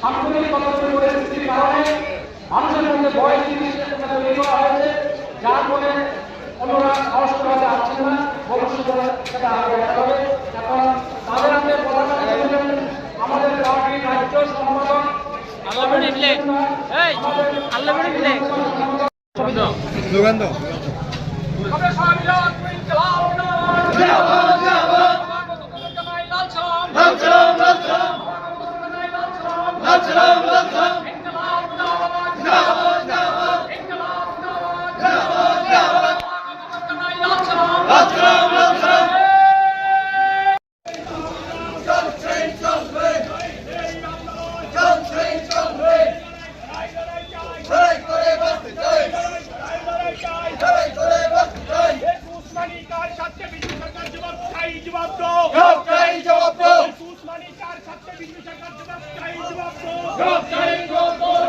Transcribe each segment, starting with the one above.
সাংগঠনিক কতগুলো পরিস্থিতির কারণে মানুষের মধ্যে জিনিসটা তৈরি করা হয়েছে। যার ফলে অন্যরা সাহস করাতে আসছে না ভবিষ্যতে সেটা আরও দেখা হবে। এখন তাদের হাতে পতাকা আমাদের পার্টির রাজ্য সম্পাদক আল্লাহ জবাব দাও জবাব দাও উসমানী কার সাথে বিজু সরকার জবাব চাই জবাব দাও জবাব চাই জবাব দাও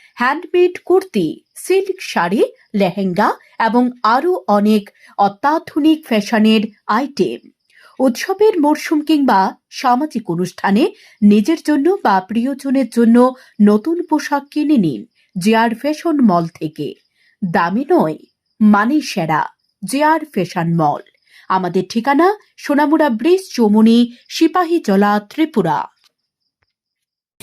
হ্যান্ডমেড কুর্তি সিল্ক শাড়ি লেহেঙ্গা এবং আরও অনেক অত্যাধুনিক ফ্যাশনের আইটেম উৎসবের মরশুম কিংবা সামাজিক অনুষ্ঠানে নিজের জন্য বা প্রিয়জনের জন্য নতুন পোশাক কিনে নিন জেআর ফ্যাশন মল থেকে। দামি নয় মানে সেরা জেআর ফ্যাশন মল আমাদের ঠিকানা সোনামুড়া ব্রিজ চৌমুনি সিপাহীজলা ত্রিপুরা।